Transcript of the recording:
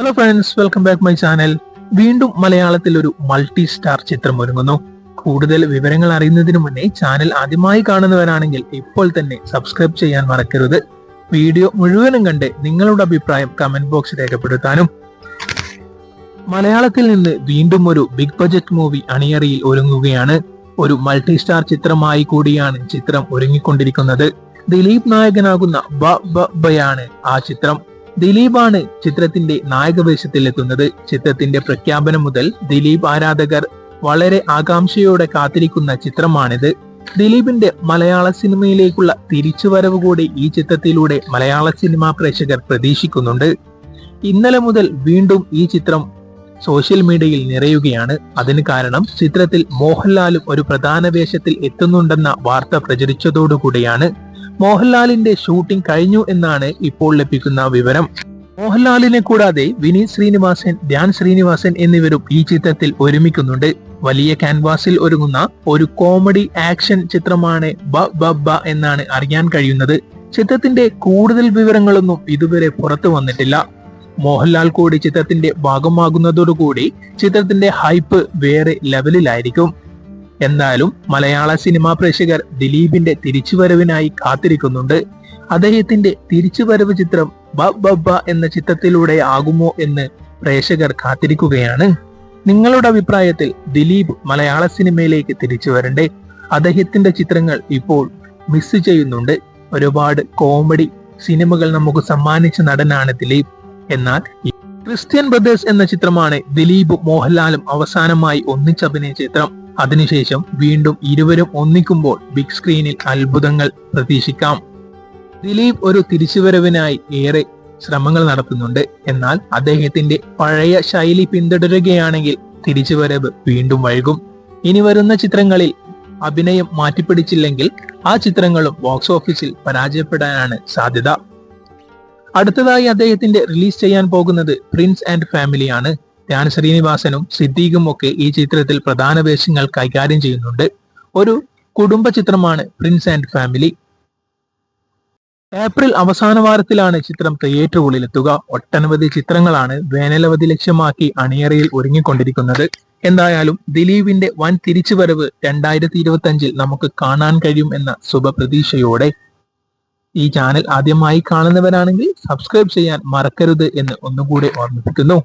Hello friends welcome back my channel വീണ്ടും മലയാളത്തിൽ ഒരു മൾട്ടി സ്റ്റാർ ചിത്രം ഒരുങ്ങുന്നു. കൂടുതൽ വിവരങ്ങൾ അറിയുന്നതിന് മുന്നേ ചാനൽ ആദ്യമായി കാണുന്നവരാണെങ്കിൽ ഇപ്പോൾ തന്നെ സബ്സ്ക്രൈബ് ചെയ്യാൻ മറക്കരുത്. വീഡിയോ മുഴുവനും കണ്ട് നിങ്ങളുടെ അഭിപ്രായം കമന്റ് ബോക്സ് രേഖപ്പെടുത്താനും. മലയാളത്തിൽ നിന്ന് വീണ്ടും ഒരു ബിഗ് ബജറ്റ് മൂവി അണിയറിയിൽ ഒരുങ്ങുകയാണ്. ഒരു മൾട്ടി സ്റ്റാർ ചിത്രമായി കൂടിയാണ് ചിത്രം ഒരുങ്ങിക്കൊണ്ടിരിക്കുന്നത്. ദിലീപ് നായകനാകുന്ന ബ ബയാണ് ആ ചിത്രം. ദിലീപാണ് ചിത്രത്തിന്റെ നായകവേഷത്തിലെത്തുന്നത്. ചിത്രത്തിന്റെ പ്രഖ്യാപനം മുതൽ ദിലീപ് ആരാധകർ വളരെ ആകാംക്ഷയോടെ കാത്തിരിക്കുന്ന ചിത്രമാണിത്. ദിലീപിന്റെ മലയാള സിനിമയിലേക്കുള്ള തിരിച്ചുവരവ് കൂടി ഈ ചിത്രത്തിലൂടെ മലയാള സിനിമാ പ്രേക്ഷകർ പ്രതീക്ഷിക്കുന്നുണ്ട്. ഇന്നലെ മുതൽ വീണ്ടും ഈ ചിത്രം സോഷ്യൽ മീഡിയയിൽ നിറയുകയാണ്. അതിന് കാരണം ചിത്രത്തിൽ മോഹൻലാലും ഒരു പ്രധാന വേഷത്തിൽ എത്തുന്നുണ്ടെന്ന വാർത്ത പ്രചരിച്ചതോടുകൂടിയാണ് മോഹൻലാലിന്റെ ഷൂട്ടിംഗ് കഴിഞ്ഞു എന്നാണ് ഇപ്പോൾ ലഭിക്കുന്ന വിവരം. മോഹൻലാലിനെ കൂടാതെ വിനീത് ശ്രീനിവാസൻ ധ്യാൻ ശ്രീനിവാസൻ എന്നിവരും ഈ ചിത്രത്തിൽ ഒരുമിക്കുന്നുണ്ട്. വലിയ ക്യാൻവാസിൽ ഒരുങ്ങുന്ന ഒരു കോമഡി ആക്ഷൻ ചിത്രമാണ് ബ ബ ബ എന്നാണ് അറിയാൻ കഴിയുന്നത്. ചിത്രത്തിന്റെ കൂടുതൽ വിവരങ്ങളൊന്നും ഇതുവരെ പുറത്തു വന്നിട്ടില്ല. മോഹൻലാൽ കൂടി ചിത്രത്തിന്റെ ഭാഗമാകുന്നതോടുകൂടി ചിത്രത്തിന്റെ ഹൈപ്പ് വേറെ ലെവലിലായിരിക്കും. എന്നാലും മലയാള സിനിമാ പ്രേക്ഷകർ ദിലീപിന്റെ തിരിച്ചുവരവിനായി കാത്തിരിക്കുന്നുണ്ട്. അദ്ദേഹത്തിന്റെ തിരിച്ചുവരവ് ചിത്രം ബബ്ബ എന്ന ചിത്രത്തിലൂടെ ആകുമോ എന്ന് പ്രേക്ഷകർ കാത്തിരിക്കുകയാണ്. നിങ്ങളുടെ അഭിപ്രായത്തിൽ ദിലീപ് മലയാള സിനിമയിലേക്ക് തിരിച്ചു വരണ്ടേ അദ്ദേഹത്തിന്റെ ചിത്രങ്ങൾ ഇപ്പോൾ മിസ് ചെയ്യുന്നുണ്ട്. ഒരുപാട് കോമഡി സിനിമകൾ നമുക്ക് സമ്മാനിച്ച നടനാണ് ദിലീപ്. എന്നാൽ ക്രിസ്ത്യൻ ബ്രദേഴ്സ് എന്ന ചിത്രമാണ് ദിലീപ് മോഹൻലാലും അവസാനമായി ഒന്നിച്ചഭിനയ ചിത്രം. അതിനുശേഷം വീണ്ടും ഇരുവരും ഒന്നിക്കുമ്പോൾ ബിഗ് സ്ക്രീനിൽ അത്ഭുതങ്ങൾ പ്രതീക്ഷിക്കാം. ദിലീപ് ഒരു തിരിച്ചുവരവിനായി ഏറെ ശ്രമങ്ങൾ നടത്തുന്നുണ്ട്. എന്നാൽ അദ്ദേഹത്തിന്റെ പഴയ ശൈലി പിന്തുടരുകയാണെങ്കിൽ തിരിച്ചുവരവ് വീണ്ടും വൈകും. ഇനി വരുന്ന ചിത്രങ്ങളിൽ അഭിനയം മാറ്റിപ്പിടിച്ചില്ലെങ്കിൽ ആ ചിത്രങ്ങളും ബോക്സ് ഓഫീസിൽ പരാജയപ്പെടാനാണ് സാധ്യത. അടുത്തതായി അദ്ദേഹത്തിന്റെ റിലീസ് ചെയ്യാൻ പോകുന്നത് പ്രിൻസ് ആൻഡ് ഫാമിലിയാണ് ധ്യാൻ ശ്രീനിവാസനും സിദ്ദീഖും ഒക്കെ ഈ ചിത്രത്തിൽ പ്രധാന വേഷങ്ങൾ കൈകാര്യം ചെയ്യുന്നുണ്ട്. ഒരു കുടുംബ ചിത്രമാണ് പ്രിൻസ് ആൻഡ് ഫാമിലി ഏപ്രിൽ അവസാന വാരത്തിലാണ് ചിത്രം തിയേറ്ററുകളിലെത്തുക ഒട്ടനവധി ചിത്രങ്ങളാണ് വേനലവധി ലക്ഷ്യമാക്കി അണിയറയിൽ ഒരുങ്ങിക്കൊണ്ടിരിക്കുന്നത്. എന്തായാലും ദിലീപിന്റെ വൻ തിരിച്ചുവരവ് രണ്ടായിരത്തി ഇരുപത്തി നമുക്ക് കാണാൻ കഴിയും എന്ന ശുഭപ്രതീക്ഷയോടെ ഈ ചാനൽ ആദ്യമായി കാണുന്നവരാണെങ്കിൽ സബ്സ്ക്രൈബ് ചെയ്യാൻ മറക്കരുത് എന്ന് ഒന്നുകൂടെ ഓർമ്മിപ്പിക്കുന്നു.